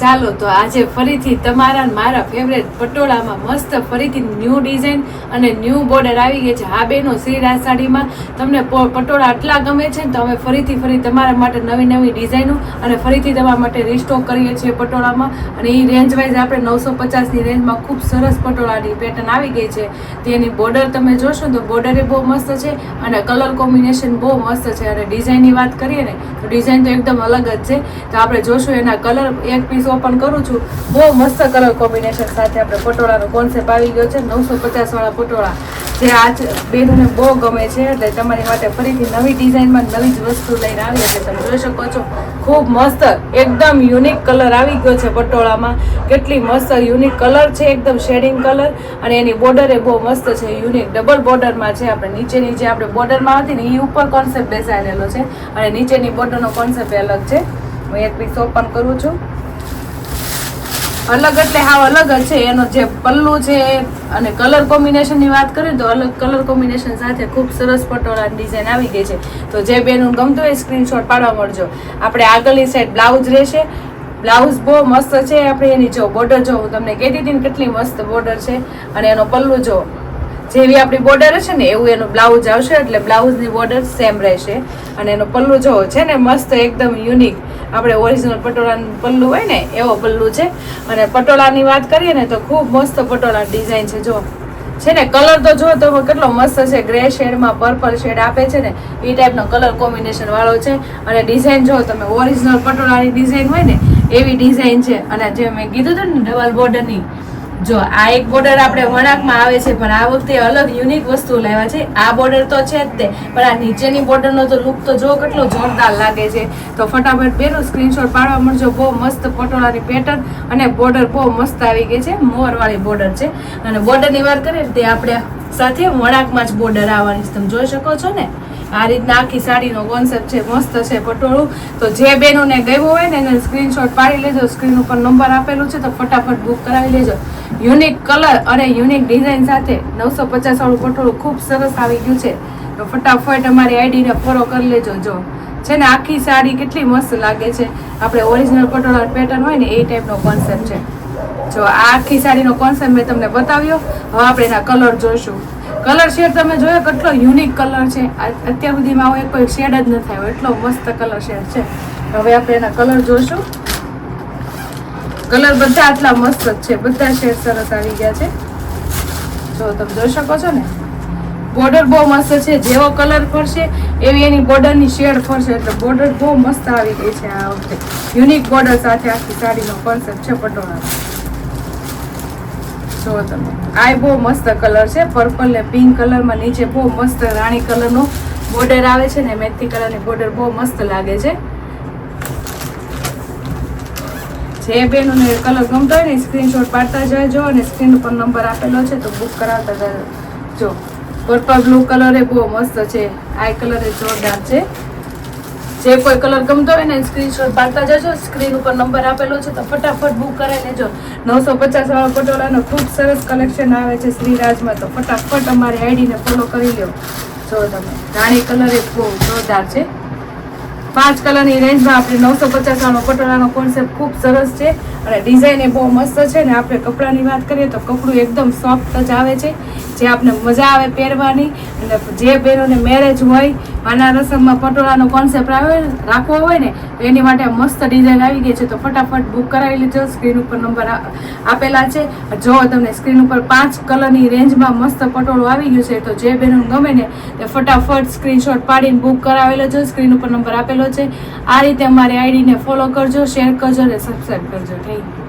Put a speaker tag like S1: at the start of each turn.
S1: ચાલો તો આજે ફરીથી તમારા મારા ફેવરેટ પટોળામાં મસ્ત ફરીથી ન્યૂ ડિઝાઇન અને ન્યૂ બોર્ડર આવી ગઈ છે. હા બેનો શ્રીરા સાડીમાં તમને પટોળા આટલા ગમે છે તો અમે ફરીથી ફરી તમારા માટે નવી નવી ડિઝાઇનો અને ફરીથી તમારા માટે રિસ્ટોક કરીએ છીએ પટોળામાં. અને એ રેન્જ વાઇઝ આપણે નવસો પચાસની રેન્જમાં ખૂબ સરસ પટોળાની પેટર્ન આવી ગઈ છે. તેની બોર્ડર તમે જોશો તો બોર્ડર એ બહુ મસ્ત છે અને કલર કોમ્બિનેશન બહુ મસ્ત છે. અને ડિઝાઇનની વાત કરીએ ને તો ડિઝાઇન તો એકદમ અલગ જ છે. તો આપણે જોશું એના કલર એક પીસ ઓપન કરું છું. બહુ મસ્ત કલર કોમ્બિનેશન સાથે આપણે પટોળાનો કોન્સેપ્ટ આવી ગયો છે, નવસો પચાસવાળા પટોળા. જે આજ બેનને બહુ ગમે છે, એટલે તમારી માટે ફરીથી નવી ડિઝાઇનમાં નવી જ વસ્તુ લઈને આવી એટલે તમે જોઈ શકો છો, ખૂબ મસ્ત, એકદમ યુનિક કલર આવી ગયો છે પટોળામાં. કેટલી મસ્ત યુનિક કલર છે, એકદમ શેડિંગ કલર અને એની બોર્ડર એ બહુ મસ્ત છે યુનિક ડબલ બોર્ડરમાં છે, આપણે નીચેની જે આપણે બોર્ડરમાં હતી ને એ ઉપર કોન્સેપ્ટ બેસાડેલો છે. અને નીચેની બોર્ડરનો કોન્સેપ્ટ અલગ છે. હું એક પીસ ઓપન કરું છું. અલગ એટલે હાવ અલગ જ છે. એનો જે પલ્લુ છે અને કલર કોમ્બિનેશનની વાત કરીએ તો અલગ કલર કોમ્બિનેશન સાથે ખૂબ સરસ પટોળાની ડિઝાઇન આવી ગઈ છે. તો જે બેનું ગમતું હોય સ્ક્રીનશોટ પાડવા મળજો. આપણે આગળની સાઈડ બ્લાઉઝ રહેશે. બ્લાઉઝ બહુ મસ્ત છે આપણે. એની જો બોર્ડર જો હું તમને કહેતી હતી કેટલી મસ્ત બોર્ડર છે. અને એનો પલ્લુ જો જેવી આપણી બોર્ડર છે ને એવું એનું બ્લાઉઝ આવશે. એટલે બ્લાઉઝની બોર્ડર સેમ રહેશે. અને એનો પલ્લુ જો છે ને મસ્ત એકદમ યુનિક આપણે ઓરિજિનલ પટોળાનું પલ્લુ હોય ને, એવો પલ્લુ છે. અને પટોળાની વાત કરીએ ને તો ખૂબ મસ્ત પટોળા ડિઝાઇન છે જો છે ને કલર તો જો તમે કેટલો મસ્ત છે. ગ્રે શેડમાં પર્પલ શેડ આપે છે ને, એ ટાઈપનો કલર કોમ્બિનેશન વાળો છે. અને ડિઝાઇન જો તમે ઓરિજિનલ પટોળાની ડિઝાઇન હોય ને, એવી ડિઝાઇન છે. અને જે મેં કીધું હતું ને ડબલ બોર્ડરની જો આ એક બોર્ડર આપણે વણાકમાં આવે છે, પણ આ વખતે અલગ યુનિક વસ્તુ લાવ્યા છે. આ બોર્ડર તો છે જ તે, પણ આ નીચેની બોર્ડરનો તો લુક તો જો કેટલો જોરદાર લાગે છે. તો ફટાફટ બેનો સ્ક્રીનશોટ પાડવા મળજો. બહુ મસ્ત પટોળાની પેટર્ન અને બોર્ડર બહુ મસ્ત આવી ગઈ છે. મોરવાળી બોર્ડર છે. અને બોર્ડરની વાત કરીએ તે આપણે સાથે વણાકમાં જ બોર્ડર આવવાની છે. તમે જોઈ શકો છો ને? આ રીતના આખી સાડીનો કોન્સેપ્ટ છે. મસ્ત છે પટોળું. તો જે બેનોને ગયું હોય ને એને સ્ક્રીનશોટ પાડી લેજો. સ્ક્રીન ઉપર નંબર આપેલું છે તો ફટાફટ બુક કરાવી લેજો. યુનિક કલર અને યુનિક ડિઝાઇન સાથે નવસો પચાસ વાળું પટોળું ખૂબ સરસ આવી ગયું છે. તો ફટાફટ અમારી આઈડીને ફોલો કરી લેજો જો. છે ને આખી સાડી કેટલી મસ્ત લાગે છે. આપણે ઓરિજિનલ પટોળા પેટર્ન હોય ને એ ટાઈપનો કોન્સેપ્ટ છે. જો આ આખી સાડીનો કોન્સેપ્ટ મેં તમને બતાવ્યો. હવે આપણે એના કલર જોઈશું. કલર શેડ તમે જોયો કેટલો યુનિક કલર છે. અત્યાર સુધીમાં આવો કોઈ શેડ જ ન થાય. એટલો મસ્ત કલર શેડ છે. હવે આપણે એના કલર જોઈશું. કલર બધા આટલા મસ્ત જ છે. બધા શેડ સરસ આવી ગયા છે. જો તમે જોઈ શકો છો ને બોર્ડર બહુ મસ્ત છે. જેવો કલર ફરશે, એવી એની બોર્ડરની શેડ ફરશે. એટલે બોર્ડર બહુ મસ્ત આવી ગઈ છે આ વખતે. યુનિક બોર્ડર સાથે આખી સાડીનો કોન્સેપ્ટ છે પટોળા જો તમે, આ બહુ મસ્ત કલર છે. પર્પલ ને પિંક કલરમાં નીચે બહુ મસ્ત રાણી કલરનો બોર્ડર આવે છે ને, મેથી કલરની બોર્ડર બહુ મસ્ત લાગે છે. જે બેનોને કલર ગમતો હોય ને સ્ક્રીનશોટ પાડતા જજો અને સ્ક્રીન ઉપર નંબર આપેલો છે તો બુક કરાવતા જજો. પર્પલ બ્લુ કલર એ બહુ મસ્ત છે. આ કલર એ જોરદાર છે. જે કોઈ કલર ગમતો હોય ને સ્ક્રીનશોટ પાડતા જજો. સ્ક્રીન ઉપર નંબર આપેલો છે તો ફટાફટ બુક કરાવી લેજો. નવસો પચાસ વાળા પટોળાનો ખૂબ સરસ કલેક્શન આવે છે શ્રીરાજમાં. તો ફટાફટ અમારી આઈડીને ફોલો કરી લો જો તમે, રાણી કલર એ બહુ જોરદાર છે. પાંચ કલરની રેન્જમાં આપણે નવસો પચાસવાળો પટોળાનો કોન્સેપ્ટ ખૂબ સરસ છે અને ડિઝાઇન એ બહુ મસ્ત છે ને આપણે કપડાની વાત કરીએ તો કપડું એકદમ સોફ્ટ જ આવે છે. જે આપણે મજા આવે પહેરવાની અને જે બહેનોને મેરેજ હોય આના રસમમાં પટોળાનો કોન્સેપ્ટ રાખવો હોય ને, તો એની માટે મસ્ત ડિઝાઇન આવી ગઈ છે. તો ફટાફટ બુક કરાવી લેજો. સ્ક્રીન ઉપર નંબર આપેલા છે. જો તમને સ્ક્રીન ઉપર પાંચ કલરની રેન્જમાં મસ્ત પટોળું આવી ગયું છે, તો જે બહેનો ગમે ને, તે ફટાફટ સ્ક્રીનશોટ પાડીને બુક કરાવી લેજો. સ્ક્રીન ઉપર નંબર આપેલો છે. આ રીતે અમારી આઈડીને ફોલો કરજો શેર કરજો અને સબસ્ક્રાઈબ કરજો. Thank you